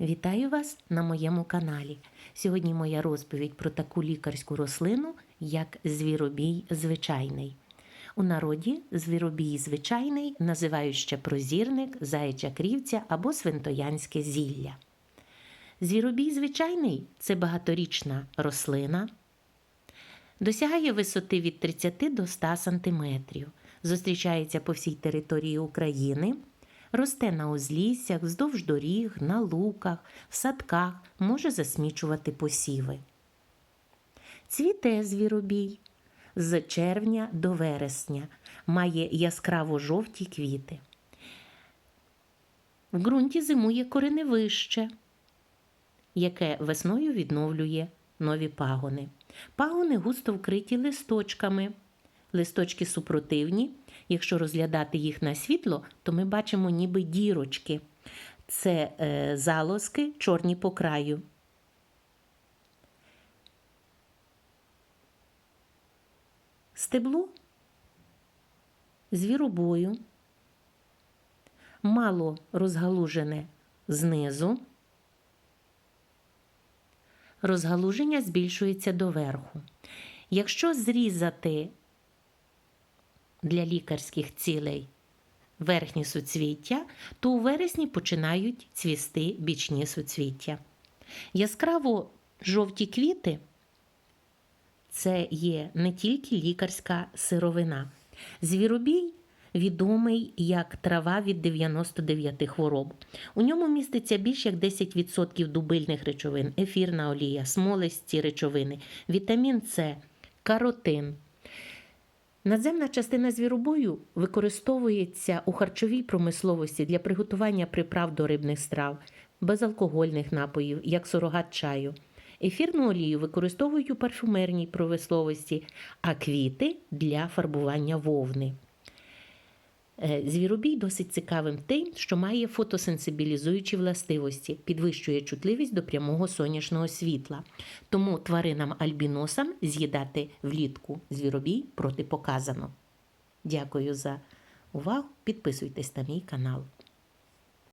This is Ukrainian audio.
Вітаю вас на моєму каналі. Сьогодні моя розповідь про таку лікарську рослину, як звіробій звичайний. У народі звіробій звичайний називають ще прозірник, заяча крівця або свинтоянське зілля. Звіробій звичайний це багаторічна рослина, досягає висоти від 30 до 100 см, зустрічається по всій території України, росте на узліссях, вздовж доріг, на луках, в садках, може засмічувати посіви. Цвіте звіробій з червня до вересня, має яскраво жовті квіти. В ґрунті зимує кореневище, яке весною відновлює нові пагони. Пагони густо вкриті листочками. Листочки супротивні. Якщо розглядати їх на світло, то ми бачимо ніби дірочки. Це е, залоски чорні по краю. Стебло звіробою, мало розгалужене знизу. Розгалуження збільшується доверху. Якщо зрізати для лікарських цілей верхні суцвіття, то у вересні починають цвісти бічні суцвіття. Яскраво жовті квіти це є не тільки лікарська сировина. Звіробій відомий як трава від 99 хвороб. У ньому міститься більш як 10% дубильних речовин, ефірна олія, смолисті речовини, вітамін С, каротин. Надземна частина звіробою використовується у харчовій промисловості для приготування приправ до рибних страв, безалкогольних напоїв, як сурогат чаю. Ефірну олію використовують у парфюмерній промисловості, а квіти для фарбування вовни. Е, Звіробій досить цікавим тим, що має фотосенсибілізуючі властивості, підвищує чутливість до прямого сонячного світла. Тому тваринам альбіносам з'їдати влітку звіробій протипоказано. Дякую за увагу. Підписуйтесь на мій канал.